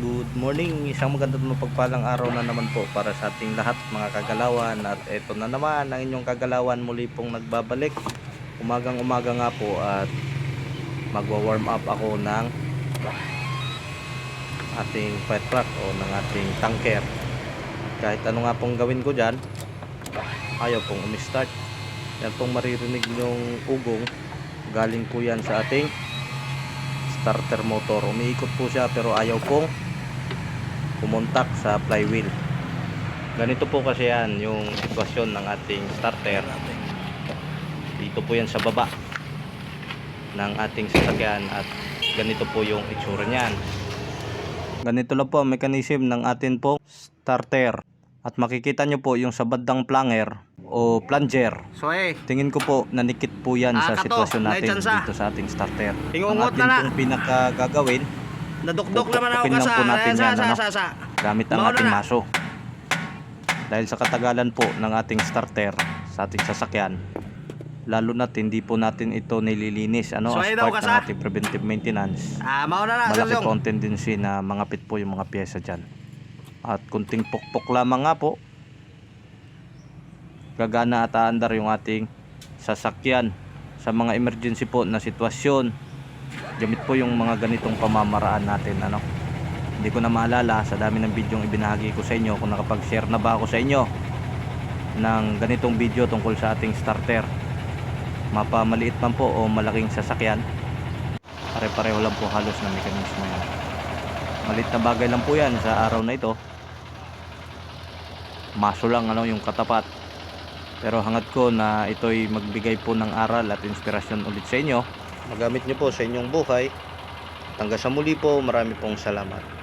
Good morning, isang magandang mapagpalang araw na naman po para sa ating lahat mga kagalawan. At eto na naman ang inyong kagalawan muli pong nagbabalik. Umagang umaga nga po at magwa-warm up ako ng ating fire truck o ng ating tanker. Kahit ano nga pong gawin ko dyan ayaw pong umistart. Yan pong maririnig yung ugong galing po yan sa ating starter motor. Umiikot po siya pero ayaw pong pumuntak sa flywheel. Ganito po kasi yan yung sitwasyon ng ating starter. Dito po yan sa baba ng ating sasakyan at ganito po yung itsura niyan. Ganito lang po ang mechanism ng atin po starter. At makikita nyo po yung sa bandang planger o plunger. So eh, tingin ko po nanikit po yan Ah, sa kato, sitwasyon natin dito sa ating starter. Hingungot ang na atin na. pong pinaka gagawin nadukdok naman ako kasa. po natin Ayan, yan, sa, ano? sa, sa, gamit ang Mauna ating na. maso dahil sa katagalan po ng ating starter sa ating sasakyan lalo na hindi po natin ito nililinis ano So, as part ng ating preventive maintenance Ah, mauna na, malaki po ang tendency na mangapit po yung mga pyesa dyan at kunting pukpok lamang nga po gagana at aandar yung ating sasakyan sa mga emergency po na sitwasyon gamit po yung mga ganitong pamamaraan natin ano? Hindi ko na maalala sa dami ng video ibinahagi ko sa inyo kung nakapag-share na ba ako sa inyo ng ganitong video tungkol sa ating starter. Mapamaliit man po o malaking sasakyan pare-pareho lang po halos ng mekanismo yan. Malit na bagay lang po yan sa araw na ito. Maso lang ano yung katapat. Pero hangad ko na ito'y magbigay po ng aral at inspirasyon ulit sa inyo magamit nyo po sa inyong buhay. Hanggang sa muli po marami pong salamat